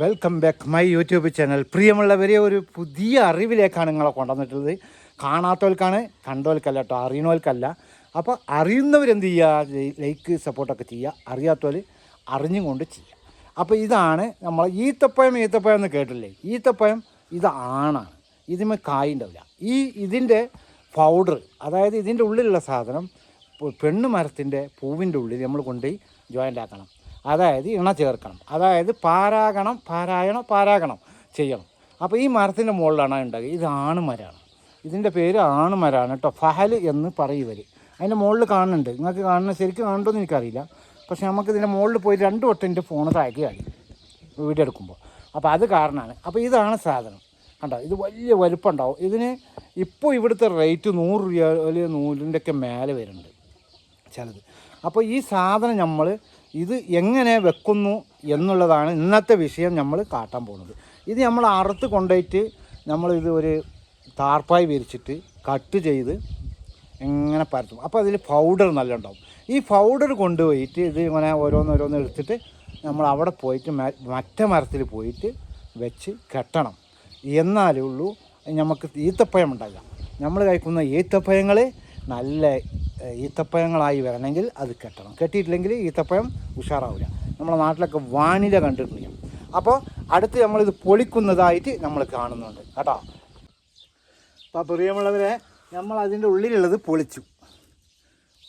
Welcome back my YouTube channel പ്രിയമുള്ളവരെ ഒരു പുതിയ അറിവിലേക്കാണ് നിങ്ങളെ കൊണ്ടുവന്നിട്ടുള്ളത്. കാണാത്തവർക്കാണ് കണ്ടവർക്കല്ല കേട്ടോ അറിയണവർക്കല്ല അപ്പോൾ അറിയുന്നവരെന്ത് ചെയ്യുക ലൈക്ക് സപ്പോർട്ടൊക്കെ ചെയ്യുക അറിയാത്തവർ അറിഞ്ഞും കൊണ്ട് ചെയ്യുക അപ്പോൾ ഇതാണ് നമ്മൾ ഈത്തപ്പഴം ഈത്തപ്പഴം എന്ന് കേട്ടില്ലേ? ഈത്തപ്പഴം ഇത് ആണാണ് ഇതിന്മേൽ കായ് ഉണ്ടാവില്ല. ഈ ഇതിന്റെ പൗഡർ അതായത് ഇതിന്റെ ഉള്ളിലുള്ള സാധനം പെണ്ണ് മരത്തിന്റെ പൂവിന്റെ ഉള്ളിൽ നമ്മൾ കൊണ്ടുപോയി ജോയിന്റ് ആക്കണം. അതായത് ഇണ ചേർക്കണം. അതായത് പാരാഗണം പാരായണം പാരാഗണം ചെയ്യണം. അപ്പോൾ ഈ മരത്തിന്റെ മുകളിലാണ് ഉണ്ടാകുക. ഇത് ആണുമരമാണ് ഇതിന്റെ പേര് ആണുമരമാണ് കേട്ടോ. ഫഹൽ എന്ന് പറയുവർ അതിന്റെ മുകളിൽ കാണുന്നുണ്ട്. നിങ്ങൾക്ക് കാണുന്ന ശരിക്കും കാണുന്നുണ്ടോ എനിക്കറിയില്ല. പക്ഷേ നമുക്ക് ഇതിന്റെ മുകളിൽ പോയി രണ്ട് വട്ടം എന്റെ ഫോണ് കാണിക്കും വീഡിയോ എടുക്കുമ്പോൾ അപ്പോൾ അത് കാരണമാണ്. അപ്പോൾ ഇതാണ് സാധനം. കണ്ടോ? ഇത് വലിയ വലുപ്പം ഉണ്ടാവും ഇതിന് ഇപ്പോൾ ഇവിടുത്തെ റേറ്റ് നൂറ് രൂപ നൂലിന്റെയൊക്കെ മേലെ വരുന്നുണ്ട്. ചിലത്. അപ്പോൾ ഈ സാധനം നമ്മൾ ഇത് എങ്ങനെ വെക്കുന്നു എന്നുള്ളതാണ് ഇന്നത്തെ വിഷയം നമ്മൾ കാട്ടാൻ പോകുന്നത്. ഇത് നമ്മൾ അറുത്ത് കൊണ്ടുപോയിട്ട് നമ്മളിത് ഒരു താർപ്പായി വിരിച്ചിട്ട് കട്ട് ചെയ്ത് എങ്ങനെ പരത്തും. അപ്പോൾ അതിൽ പൗഡർ നല്ല ഉണ്ടാവും. ഈ പൗഡർ കൊണ്ടുപോയിട്ട് ഇത് ഇങ്ങനെ ഓരോന്നോരോന്ന് എടുത്തിട്ട് നമ്മൾ അവിടെ പോയിട്ട് മറ്റേ മരത്തിൽ പോയിട്ട് വെച്ച് കെട്ടണം. എന്നാലേ ഉള്ളൂ. നമുക്ക് ഈത്തപ്പഴം ഉണ്ടാകാം നമ്മൾ കഴിക്കുന്ന ഈത്തപ്പഴങ്ങൾ നല്ല ഈത്തപ്പഴങ്ങളായി വരണമെങ്കിൽ അത് കെട്ടണം. കെട്ടിയിട്ടില്ലെങ്കിൽ ഈത്തപ്പഴം ഉഷാറാവില്ല. നമ്മുടെ നാട്ടിലൊക്കെ വാനില കണ്ടിട്ടുണ്ട് അപ്പോൾ അടുത്ത് നമ്മളിത് പൊളിക്കുന്നതായിട്ട് നമ്മൾ കാണുന്നുണ്ട്. കേട്ടോ? അപ്പോൾ പ്രിയമുള്ളവരെ നമ്മൾ അതിന്റെ ഉള്ളിലുള്ളത് പൊളിച്ചു.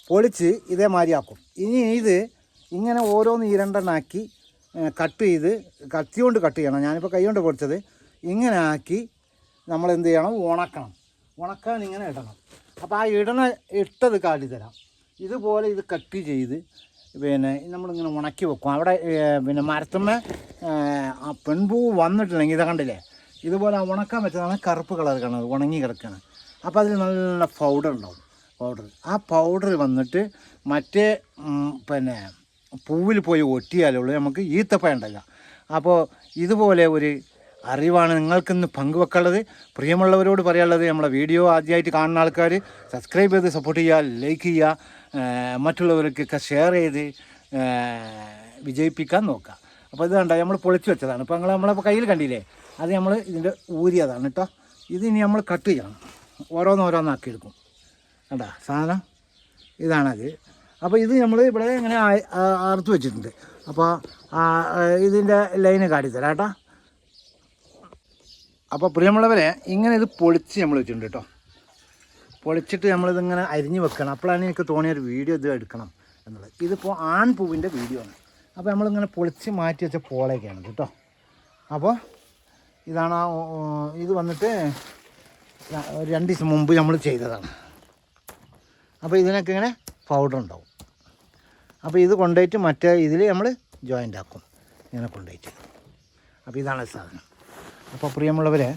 പൊളിച്ച് ഇതേമാതിരി ആക്കും. ഇനി ഇത് ഇങ്ങനെ ഓരോന്ന് ഇരണ്ടെണ്ണാക്കി കട്ട് ചെയ്ത് കത്തി കൊണ്ട് കട്ട് ചെയ്യണം. ഞാനിപ്പോൾ കൈ കൊണ്ട് പൊളിച്ചത് ഇങ്ങനെ ആക്കി നമ്മൾ എന്ത് ചെയ്യണം? ഉണക്കണം. ഉണക്കാൻ ഇങ്ങനെ ഇടണം. അപ്പോൾ ആ ഇടണ ഇട്ടത് കാലി തരാം. ഇതുപോലെ ഇത് കട്ട് ചെയ്ത് പിന്നെ നമ്മളിങ്ങനെ ഉണക്കി വെക്കും. അവിടെ പിന്നെ മരത്തുമ്മ ആ പെൺപൂ വന്നിട്ടില്ലെങ്കിൽ ഇത് കണ്ടില്ലേ? ഇതുപോലെ ഉണക്കാൻ പറ്റുന്നതാണ് കറുപ്പ് കളർ കാണുന്നത് ഉണങ്ങി കിടക്കുകയാണ് അപ്പോൾ അതിൽ നല്ല പൗഡർ ഉണ്ടാവും പൗഡർ ആ പൗഡർ വന്നിട്ട് മറ്റേ പിന്നെ പൂവിൽ പോയി ഒട്ടിയാലേ ഉള്ളൂ നമുക്ക് ഈത്തപ്പ ഉണ്ടല്ല അപ്പോൾ ഇതുപോലെ ഒരു അറിവാണ് നിങ്ങൾക്കിന്ന് പങ്കുവെക്കാനുള്ളത്. പ്രിയമുള്ളവരോട് പറയാനുള്ളത് നമ്മളെ വീഡിയോ ആദ്യമായിട്ട് കാണുന്ന ആൾക്കാർ സബ്സ്ക്രൈബ് ചെയ്ത് സപ്പോർട്ട് ചെയ്യുക ലൈക്ക് ചെയ്യുക മറ്റുള്ളവർക്കൊക്കെ ഷെയർ ചെയ്ത് വിജയിപ്പിക്കാൻ നോക്കുക. അപ്പോൾ ഇത് കണ്ട നമ്മൾ പൊളിച്ചു വെച്ചതാണ്. ഇപ്പോൾ നിങ്ങൾ നമ്മളെ കയ്യിൽ കണ്ടില്ലേ? അത് നമ്മൾ ഇതിന്റെ ഊരിയതാണ് കേട്ടോ ഇത് ഇനി നമ്മൾ കട്ട് ചെയ്യണം. ഓരോന്നോരോന്നാക്കി എടുക്കും. കണ്ട സാധനം? ഇതാണത്. അപ്പോൾ ഇത് നമ്മൾ ഇവിടെ ഇങ്ങനെ അറുത്ത് വെച്ചിട്ടുണ്ട്. അപ്പോൾ ഇതിന്റെ ലൈന് കാട്ടിത്തരാം കേട്ടോ. അപ്പോൾ പ്രിയമുള്ളവരെ ഇങ്ങനെ ഇത് പൊളിച്ച് നമ്മൾ വെച്ചിട്ടുണ്ട് കേട്ടോ പൊളിച്ചിട്ട് നമ്മളിതിങ്ങനെ അരിഞ്ഞ് വെക്കണം. അപ്പോഴാണ് എനിക്ക് തോന്നിയ ഒരു വീഡിയോ ഇത് എടുക്കണം എന്നുള്ളത്. ഇതിപ്പോൾ ആൺപൂവിന്റെ വീഡിയോ ആണ്. അപ്പോൾ നമ്മളിങ്ങനെ പൊളിച്ച് മാറ്റി വെച്ച പോളയൊക്കെയാണ് കേട്ടോ അപ്പോൾ ഇതാണ് ഇത് വന്നിട്ട് രണ്ട് ദിവസം മുമ്പ് നമ്മൾ ചെയ്തതാണ്. അപ്പോൾ ഇതിനൊക്കെ ഇങ്ങനെ പൗഡർ ഉണ്ടാവും. അപ്പോൾ ഇത് കൊണ്ടുപോയിട്ട് മറ്റേ ഇതിൽ നമ്മൾ ജോയിന്റ് ആക്കും. ഇങ്ങനെ കൊണ്ടുപോയിട്ട്. അപ്പോൾ ഇതാണ് സാധനം. അപ്പോൾ പ്രിയമുള്ളവരെ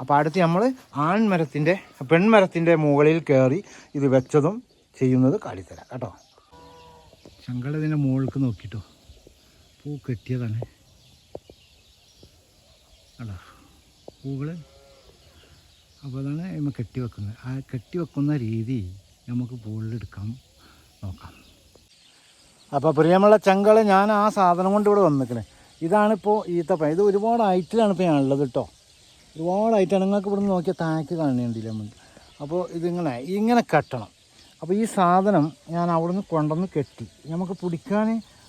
അപ്പോൾ അടുത്ത് നമ്മൾ ആൺമരത്തിന്റെ പെൺമരത്തിന്റെ മുകളിൽ കയറി ഇത് വെച്ചതും ചെയ്യുന്നത് കാണിത്തരാം കേട്ടോ. ശങ്കളതിന്റെ മുകൾക്ക് നോക്കിട്ടോ. പൂ കെട്ടിയതാണ്. കേട്ടോ പൂകൾ അപ്പോൾ അതാണ് നമ്മൾ കെട്ടി വെക്കുന്നത്. ആ കെട്ടി വെക്കുന്ന രീതി നമുക്ക് പൂളിലെടുക്കാം നോക്കാം. അപ്പോൾ പ്രിയമുള്ള ചങ്കൾ ഞാൻ ആ സാധനം കൊണ്ട് ഇവിടെ വന്നിക്കണേ. ഇതാണിപ്പോൾ ഈത്തപ്പഴം ഇത് ഒരുപാട് ഐറ്റിലാണ് ഇപ്പോൾ ഞാനുള്ളത് കേട്ടോ ഒരുപാട് ഐറ്റാണ് നിങ്ങൾക്ക് ഇവിടെ നിന്ന് നോക്കിയാൽ താഴേക്ക് കാണേണ്ടില്ല നമ്മൾ. അപ്പോൾ ഇതിങ്ങനെ ഇങ്ങനെ കെട്ടണം. അപ്പോൾ ഈ സാധനം ഞാൻ അവിടുന്ന് കൊണ്ടുവന്ന് കെട്ടി. നമുക്ക് പിടിക്കാൻ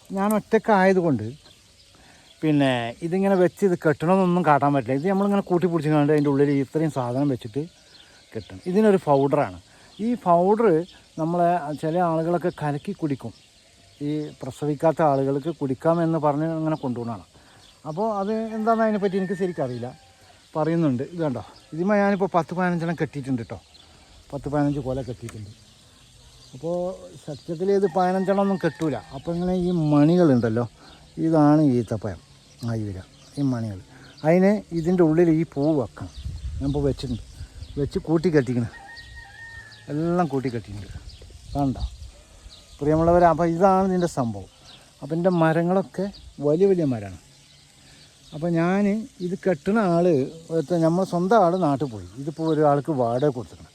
ഞാൻ ഒറ്റക്കായതുകൊണ്ട് പിന്നെ ഇതിങ്ങനെ വെച്ച് ഇത് കെട്ടണമെന്നൊന്നും കാട്ടാൻ പറ്റില്ല. ഇത് നമ്മളിങ്ങനെ കൂട്ടി പിടിച്ച് കണ്ട് അതിന്റെ ഉള്ളിൽ ഇത്രയും സാധനം വെച്ചിട്ട് കെട്ടണം. ഇതിനൊരു പൗഡറാണ് ഈ പൗഡർ നമ്മളെ ചില ആളുകളൊക്കെ കലക്കി കുടിക്കും. ഈ പ്രസവിക്കാത്ത ആളുകൾക്ക് കുടിക്കാമെന്ന് പറഞ്ഞ് അങ്ങനെ കൊണ്ടുപോകണം അപ്പോൾ അത് എന്താണെന്ന് അതിനെപ്പറ്റി എനിക്ക് ശരിക്കറിയില്ല പറയുന്നുണ്ട്. ഇത് കണ്ടോ? ഇതിന്മേൽ ഞാനിപ്പോൾ പത്ത് പതിനഞ്ചെണ്ണം കെട്ടിയിട്ടുണ്ട് കേട്ടോ. പത്ത് പതിനഞ്ച് കൊല കെട്ടിയിട്ടുണ്ട്. അപ്പോൾ സത്യത്തിൽ ഇത് പതിനഞ്ചെണ്ണം ഒന്നും കെട്ടൂല. അപ്പോൾ ഇങ്ങനെ ഈ മണികളുണ്ടല്ലോ ഇതാണ് ഈത്തപ്പഴം. ആയി വരിക. ഈ മണികൾ. അതിന് ഇതിന്റെ ഉള്ളിൽ ഈ പൂ വെക്കണം. ഞാൻ ഇപ്പോൾ വെച്ചിട്ടുണ്ട്. വെച്ച് കൂട്ടി കെട്ടിക്കണം എല്ലാം കൂട്ടി കെട്ടിയിട്ടുണ്ട് കണ്ട? പ്രിയമുള്ളവർ അപ്പോൾ ഇതാണ് ഇതിന്റെ സംഭവം. അപ്പം എന്റെ മരങ്ങളൊക്കെ വലിയ വലിയ മരമാണ്. അപ്പോൾ ഞാൻ ഇത് കെട്ടുന്ന ആൾ നമ്മൾ സ്വന്തം ആൾ നാട്ടിൽ പോയി. ഇതിപ്പോൾ ഒരാൾക്ക് വാടക കൊടുത്തിട്ടുണ്ട്.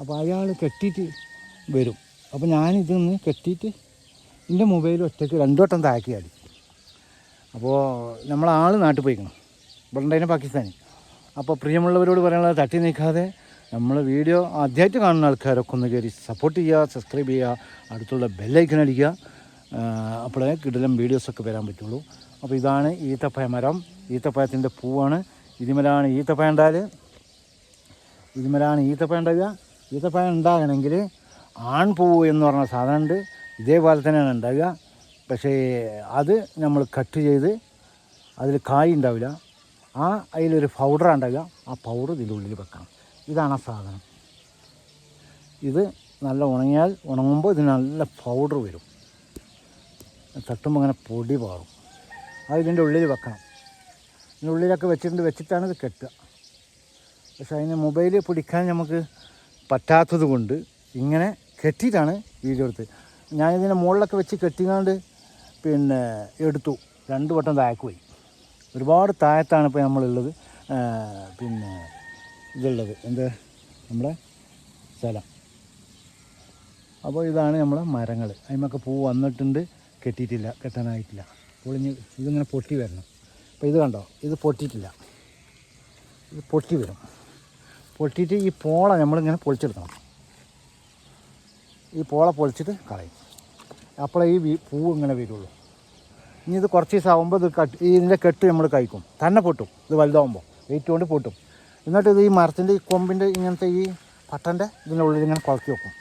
അപ്പോൾ അയാൾ കെട്ടിയിട്ട് വരും. അപ്പോൾ ഞാൻ ഇതൊന്ന് കെട്ടിയിട്ട് എന്റെ മൊബൈൽ ഒറ്റയ്ക്ക് രണ്ടു വട്ടം താക്കി അടി അപ്പോൾ നമ്മളാൾ നാട്ടിൽ പോയിക്കണം. ഇവിടെ ഉണ്ടായിരുന്നു പാകിസ്ഥാനി. അപ്പോൾ പ്രിയമുള്ളവരോട് പറയാനുള്ളത് തട്ടി നീക്കാതെ നമ്മൾ വീഡിയോ ആദ്യമായിട്ട് കാണുന്ന ആൾക്കാരൊക്കെ ഒന്ന് കയറി സപ്പോർട്ട് ചെയ്യുക സബ്സ്ക്രൈബ് ചെയ്യുക അടുത്തുള്ള ബെല്ലൈക്കൻ അടിക്കുക. അപ്പോഴേ കിടലം വീഡിയോസൊക്കെ വരാൻ പറ്റുള്ളൂ. അപ്പോൾ ഇതാണ് ഈത്തപ്പയ മരം. ഈത്തപ്പയത്തിന്റെ പൂവാണ്. ഇതിമലാണ് ഈത്തപ്പയ ഉണ്ടാൽ ഇതിമലാണ് ഈത്തപ്പഴം ഉണ്ടാവുക ഈത്തപ്പയ ഉണ്ടാകണമെങ്കിൽ ആൺപൂവ് എന്ന് പറഞ്ഞ സാധനമുണ്ട്. ഇതേപോലെ തന്നെയാണ് ഉണ്ടാവുക. പക്ഷേ അത് നമ്മൾ കട്ട് ചെയ്ത് അതിൽ കായ് ഉണ്ടാവില്ല. ആ അതിലൊരു പൗഡർ ഉണ്ടാവുക. ആ പൗഡർ ഇതിന്റെ ഉള്ളിൽ വെക്കണം. ഇതാണ് ആ സാധനം. ഇത് നല്ല ഉണങ്ങിയാൽ ഉണങ്ങുമ്പോൾ ഇത് നല്ല പൗഡർ വരും. തട്ടുമ്പോൾ അങ്ങനെ പൊടി പാറും. അത് ഇതിന്റെ ഉള്ളിൽ വെക്കണം. ഇതിന്റെ ഉള്ളിലൊക്കെ വെച്ചിട്ടുണ്ട് വെച്ചിട്ടാണ് ഇത് കെട്ടുക. പക്ഷെ അതിന് മൊബൈൽ പിടിക്കാൻ നമുക്ക് പറ്റാത്തത് കൊണ്ട് ഇങ്ങനെ കെട്ടിയിട്ടാണ് വീഡിയോ എടുത്ത് ഞാനിതിന്റെ മുകളിലൊക്കെ വെച്ച് കെട്ടിങ്ങാണ്ട് പിന്നെ എടുത്തു. രണ്ട് വട്ടം താഴേക്ക് പോയി. ഒരുപാട് താഴത്താണ് ഇപ്പോൾ നമ്മളുള്ളത്. പിന്നെ ഇതുള്ളത്. എന്ത്? നമ്മുടെ സ്ഥലം. അപ്പോൾ ഇതാണ് നമ്മളെ മരങ്ങൾ. അതിമൊക്കെ പൂ വന്നിട്ടുണ്ട്. കെട്ടിയിട്ടില്ല. കെട്ടാനായിട്ടില്ല. പൊളിഞ്ഞ് ഇതിങ്ങനെ പൊട്ടി വരണം. അപ്പോൾ ഇത് കണ്ടോ? ഇത് പൊട്ടിയിട്ടില്ല. ഇത് പൊട്ടി വരും. പൊട്ടിയിട്ട് ഈ പോള നമ്മളിങ്ങനെ പൊളിച്ചെടുക്കണം. ഈ പോള പൊളിച്ചിട്ട് കളയും. അപ്പോഴേ ഈ പൂ ഇങ്ങനെ വരുള്ളൂ. ഇനി ഇത് കുറച്ച് ദിവസം ആകുമ്പോൾ ഇത് കട്ട് ഇതിന്റെ കെട്ട് നമ്മൾ കഴിക്കും. തന്നെ പൊട്ടും. ഇത് വലുതാകുമ്പോൾ വെയിറ്റ് കൊണ്ട് പൊട്ടും. എന്നിട്ട് ഇത് ഈ മരത്തിന്റെ ഈ കൊമ്പിന്റെ ഇങ്ങനത്തെ ഈ പട്ടന്റെ ഇതിന്റെ ഉള്ളിൽ ഇങ്ങനെ കുളത്തി വെക്കും.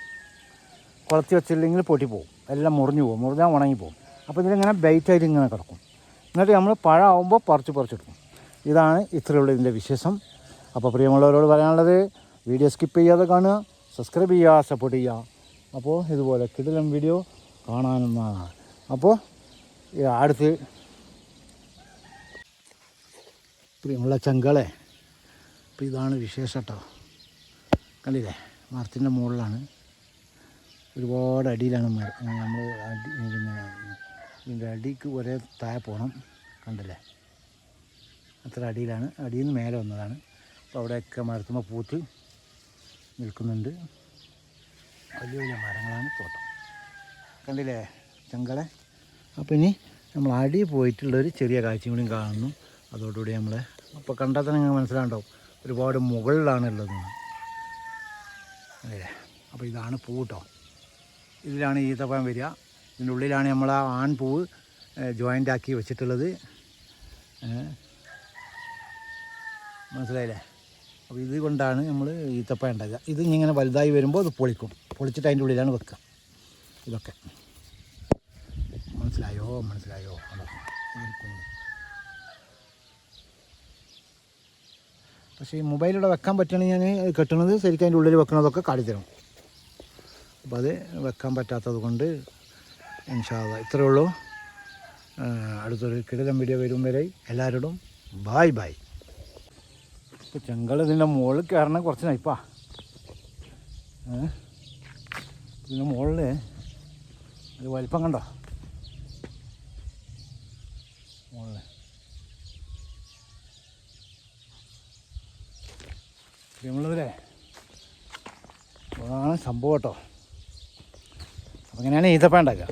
കുളത്തി വെച്ചില്ലെങ്കിൽ പൊട്ടി പോകും. എല്ലാം മുറിഞ്ഞു പോകും. മുറിഞ്ഞാൽ ഉണങ്ങി പോകും. അപ്പോൾ ഇതിലിങ്ങനെ ബൈറ്റായിട്ട് ഇങ്ങനെ കിടക്കും. എന്നിട്ട് നമ്മൾ പഴമാകുമ്പോൾ പറിച്ച് പറിച്ചെടുക്കും ഇതാണ് ഇത്രയുള്ള ഇതിന്റെ വിശേഷം. അപ്പോൾ പ്രിയമുള്ളവരോട് പറയാനുള്ളത് വീഡിയോ സ്കിപ്പ് ചെയ്യാതെ കാണുക സബ്സ്ക്രൈബ് ചെയ്യുക സപ്പോർട്ട് ചെയ്യുക. അപ്പോൾ ഇതുപോലെ കിടിലം വീഡിയോ കാണാനെന്നാണ് അപ്പോൾ അടുത്ത് പ്രിയമുള്ള ചങ്കളെ അപ്പോൾ ഇതാണ് വിശേഷം കേട്ടോ കണ്ടില്ലേ? മരത്തിന്റെ മുകളിലാണ്. ഒരുപാട് അടിയിലാണ് നമ്മൾ അടി പിന്നെ ഇതിന്റെ അടിക്ക് ഒരേ താഴെ പോകണം കണ്ടില്ലേ? അത്ര അടിയിലാണ്. അടിയിൽ നിന്ന് മേലെ വന്നതാണ്. അപ്പോൾ അവിടെയൊക്കെ മരത്തുമ്പോൾ പൂത്ത് നിൽക്കുന്നുണ്ട്. വലിയ വലിയ മരങ്ങളാണ് തോട്ടം. കണ്ടില്ലേ ചങ്കളെ? അപ്പോൾ ഇനി നമ്മൾ അടി പോയിട്ടുള്ളൊരു ചെറിയ കാഴ്ചയും കൂടിയും കാണുന്നു. അതോടുകൂടി നമ്മൾ അപ്പോൾ കണ്ടാൽ തന്നെ മനസ്സിലാണ്ടാവും ഒരുപാട് മുകളിലാണ് ഉള്ളത് അല്ലേ? അപ്പോൾ ഇതാണ് പൂ കേട്ടോ ഇതിലാണ് ഈത്തപ്പഴം വരിക. ഇതിന്റെ ഉള്ളിലാണ് നമ്മൾ ആ ആൺപൂവ് ജോയിന്റ് ആക്കി വെച്ചിട്ടുള്ളത്. മനസ്സിലായില്ലേ? അപ്പോൾ ഇത് കൊണ്ടാണ് നമ്മൾ ഈത്തപ്പഴം ഉണ്ടാക്കുക. ഇത് ഇങ്ങനെ വലുതായി വരുമ്പോൾ അത് പൊളിക്കും. പൊളിച്ചിട്ട് അതിന്റെ ഉള്ളിലാണ് വെക്കുക. ഇതൊക്കെ. മനസ്സിലായോ? മനസ്സിലായോ? അതാ. പക്ഷേ ഈ മൊബൈലിവിടെ വെക്കാൻ പറ്റുകയാണെങ്കിൽ ഞാൻ കെട്ടുന്നത് ശരിക്കും അതിന്റെ ഉള്ളിൽ വെക്കുന്നതൊക്കെ കാട്ടിത്തരും അപ്പോൾ അത് വെക്കാൻ പറ്റാത്തത് കൊണ്ട് ഇൻഷാല്ല ഇത്രയേ ഉള്ളൂ. അടുത്തൊരു കിടലം വീഡിയോ വരും വരെ. എല്ലാവരോടും ബായ് ബായ് ഇപ്പോൾ ചെങ്കൾ ഇതിന്റെ മുകളിൽ കയറണം കുറച്ച് നയിപ്പാ ഇതിന്റെ മുകളിൽ അത് വലിപ്പം കണ്ടോ? മുകളിൽ പ്രിയമുള്ളവരെ അതാണ് സംഭവം കേട്ടോ. അപ്പം ഇങ്ങനെയാണ് ഈത്തപ്പഴം ഉണ്ടാക്കുക.